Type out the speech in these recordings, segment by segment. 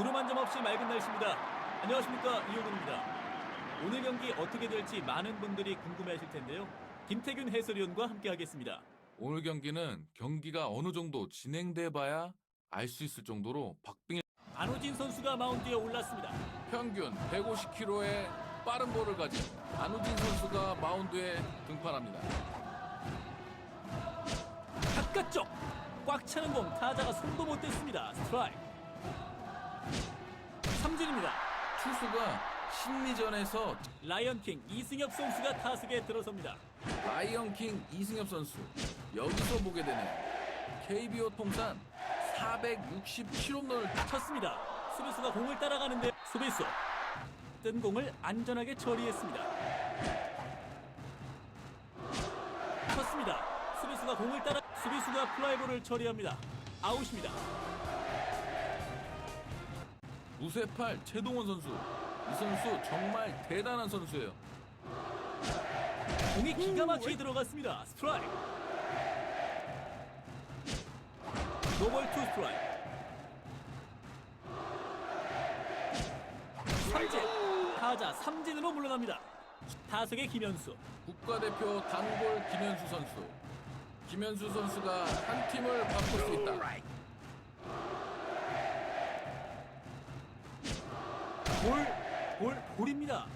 구름 한 점 없이 맑은 날씨입니다. 안녕하십니까 이호근입니다. 오늘 경기 어떻게 될지 많은 분들이 궁금해하실 텐데요. 김태균 해설위원과 함께하겠습니다. 오늘 경기는 경기가 어느 정도 진행돼 봐야 알 수 있을 정도로 박빙의 안호진 선수가 마운드에 올랐습니다. 평균 150km의 빠른 볼을 가진 안우진 선수가 마운드에 등판합니다. 바깥쪽 꽉 차는 공 타자가 손도 못 댔습니다. 스트라이크. 삼진입니다. 투수가 심리전에서 라이언킹 이승엽 선수가 타석에 들어섭니다. 라이언킹 이승엽 선수 여기서 보게 되네요. KBO 통산 460km를 쳤습니다. 수비수가 공을 따라가는데 수비수 뜬 공을 안전하게 처리했습니다. 쳤습니다. 수비수가 공을 따라 수비수가 플라이볼을 처리합니다. 아웃입니다. 무쇠팔 최동원 선수 이 선수 정말 대단한 선수예요. 공이 기가 막히게 들어갔습니다. 스트라이크. 노볼 투 스트라이크. 삼진. 타자 삼진으로 물러납니다. 타석의 김현수. 국가대표 단골 김현수 선수. 김현수 선수가 한 팀을 바꿀 수 있다. 볼, 볼, 볼입니다.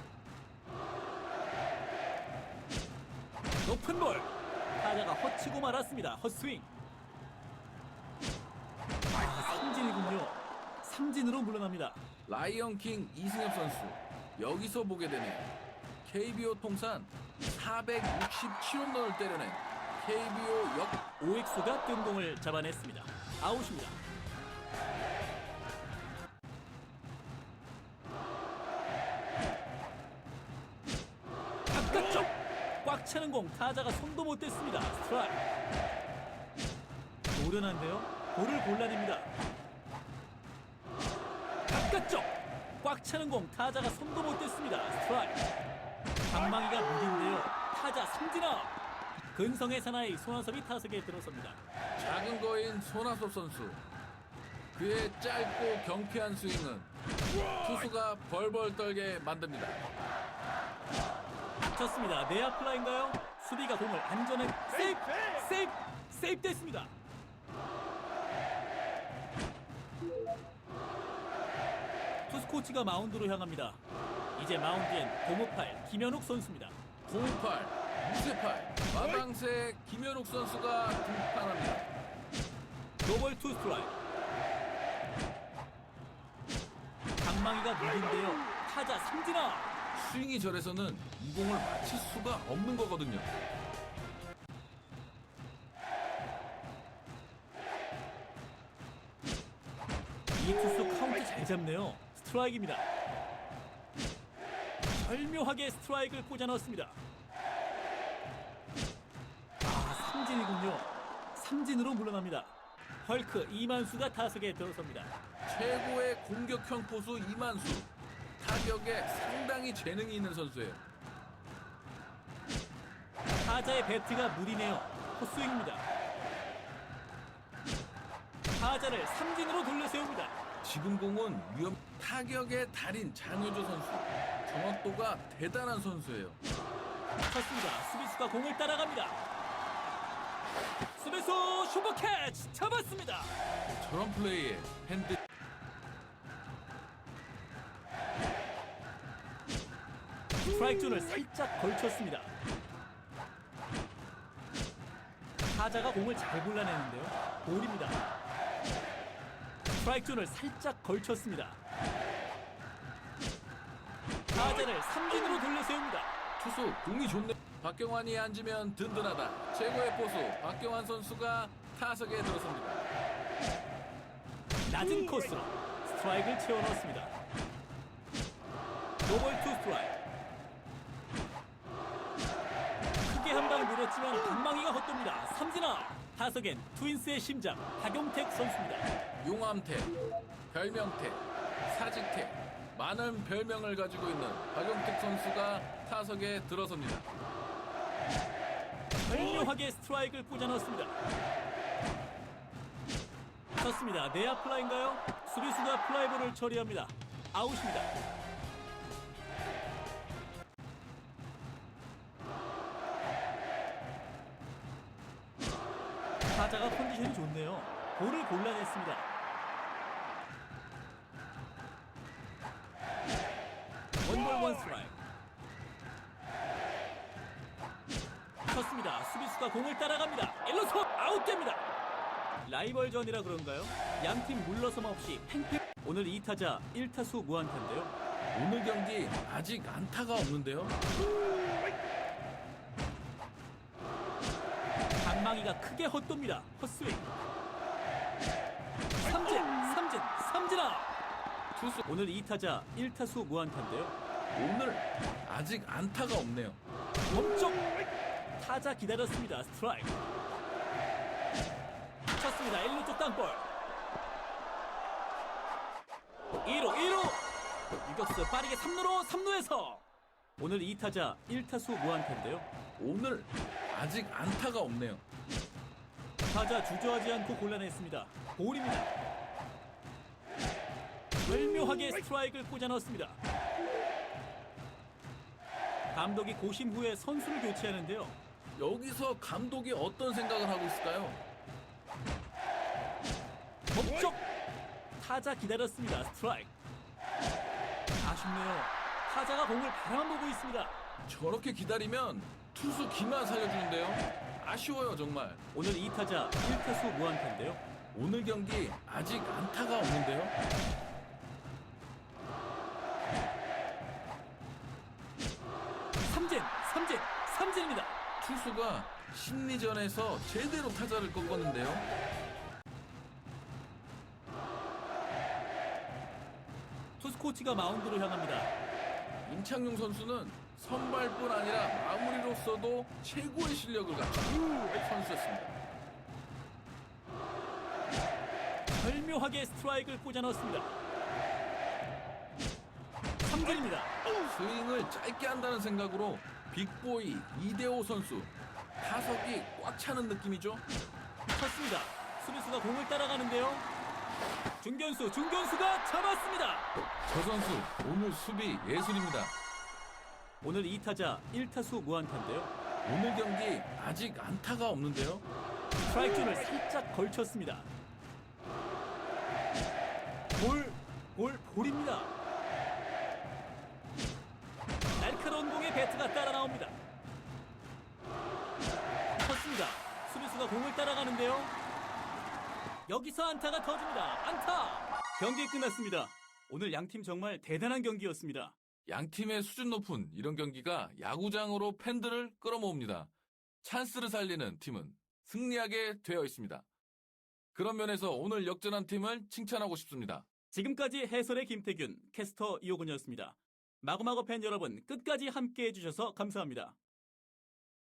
높은 볼. 타자가 허치고 말았습니다. 헛스윙. 아, 삼진이군요. 삼진으로 물러납니다. 라이언 킹 이승엽 선수 여기서 보게 되네요. KBO 통산 460km를 때려낸 KBO 역 오익수가 뜬 공을 잡아냈습니다. 아웃입니다. 꽉 차는 공 타자가 손도 못 댔습니다. 스트라이크. 노련한데요. 볼을 골라냅니다. 바깥쪽 꽉 차는 공 타자가 손도 못 댔습니다. 스트라이크. 방망이가 무딘데요. 타자 삼진아. 근성의 사나이 손아섭이 타석에 들어섭니다. 작은 거인 손아섭 선수. 그의 짧고 경쾌한 스윙은 투수가 벌벌 떨게 만듭니다. 쳤습니다. 내야 플라인가요? 수비가 공을 안전하게 세이프! 세이프! 세이프 됐습니다. 투수 코치가 마운드로 향합니다. 이제 마운드엔 고무팔 김현욱 선수입니다. 08, 무쇠팔, 마방새 김현욱 선수가 등판합니다. 노벌 투 스트라이크. 방망이가 무딘데요. 타자 삼진아. 스윙이 저래서는 이 공을 맞힐 수가 없는 거거든요. 이 투수 카운트 잘 잡네요. 스트라이크입니다. 절묘하게 스트라이크를 꽂아 넣었습니다. 아, 삼진이군요. 삼진으로 물러납니다. 헐크 이만수가 타석에 들어섭니다. 최고의 공격형 포수 이만수. 타격에 상당히 재능이 있는 선수예요. 타자의 배트가 무리네요. 헛스윙입니다. 타자를 삼진으로 돌려세웁니다. 지금 공은 위험 타격의 달인 장효조 선수. 정확도가 대단한 선수예요. 쳤습니다. 수비수가 공을 따라갑니다. 수비수 슈퍼 캐치 잡았습니다. 저런 플레이에 핸드 스트라이크 존을 살짝 걸쳤습니다. 타자가 공을 잘 골라내는데요. 볼입니다. 스트라이크 존을 살짝 걸쳤습니다. 타자를 삼진으로 돌려세웁니다. 투수 공이 좋네. 박경환이 앉으면 든든하다. 최고의 포수 박경환 선수가 타석에 들어섭니다. 낮은 코스로 스트라이크를 채워 넣었습니다. 노볼 투 스트라이크. 크게 한방 밀었지만 방망이가 헛돕니다. 삼진아. 타석엔 트윈스의 심장 박용택 선수입니다. 용암태, 별명태, 사직태 많은 별명을 가지고 있는 박용택 선수가 타석에 들어섭니다. 절묘하게 스트라이크를 꽂아 넣었습니다. 쳤습니다. 내야 플라인가요? 수비수가 플라이볼을 처리합니다. 아웃입니다. 타자가 컨디션이 좋네요. 볼을 골라냈습니다. 원볼 원 스트라이크. 쳤습니다. 수비수가 공을 따라갑니다. 1루수 아웃됩니다. 라이벌전이라 그런가요? 양팀 물러섬 없이 팽팽. 오늘 2타자 1타수 무안타인데요. 오늘 경기 아직 안타가 없는데요. 방망이가 크게 헛돕니다. 헛스윙. 삼진, 삼진, 삼진아. 투수 오늘 2타자 1타수 무안타인데요. 오늘 아직 안타가 없네요. 멈쩍. 타자 기다렸습니다. 스트라이크. 쳤습니다. 1루 쪽 땅볼. 2루, 2루. 유격수 빠르게 3루로 3루에서 오늘 2타자 1타수 무안타인데요. 오늘 아직 안타가 없네요. 타자 주저하지 않고 골라냈습니다. 볼입니다. 절묘하게 스트라이크를 꽂아 넣었습니다. 감독이 고심 후에 선수를 교체하는데요. 여기서 감독이 어떤 생각을 하고 있을까요? 멈쩍! 타자 기다렸습니다. 스트라이크. 아쉽네요. 타자가 공을 바라만 보고 있습니다. 저렇게 기다리면 투수 기만 살려주는데요. 아쉬워요 정말. 오늘 2타자 1타수 무안타인데요. 오늘 경기 아직 안타가 없는데요. 삼진, 삼진, 삼진입니다. 투수가 심리전에서 제대로 타자를 꺾었는데요. 투수 코치가 마운드로 향합니다. 임창용 선수는 선발뿐 아니라 마무리로서도 최고의 실력을 갖춘 선수였습니다. 절묘하게 스트라이크를 꽂아 넣었습니다. 삼진입니다. 스윙을 짧게 한다는 생각으로 빅보이 이대호 선수 타석이 꽉 차는 느낌이죠. 쳤습니다. 수비수가 공을 따라가는데요. 중견수, 중견수가 잡았습니다. 저 선수 오늘 수비 예술입니다. 오늘 2타자 1타수 무안타인데요. 오늘 경기 아직 안타가 없는데요. 스트라이크 존을 살짝 걸쳤습니다. 볼, 볼, 볼입니다. 날카로운 공에 배트가 따라 나옵니다. 쳤습니다. 수비수가 공을 따라가는데요. 여기서 안타가 터집니다. 안타! 경기 끝났습니다. 오늘 양팀 정말 대단한 경기였습니다. 양 팀의 수준 높은 이런 경기가 야구장으로 팬들을 끌어모읍니다. 찬스를 살리는 팀은 승리하게 되어 있습니다. 그런 면에서 오늘 역전한 팀을 칭찬하고 싶습니다. 지금까지 해설의 김태균, 캐스터 이호근이었습니다. 마구마구 팬 여러분 끝까지 함께 해 주셔서 감사합니다.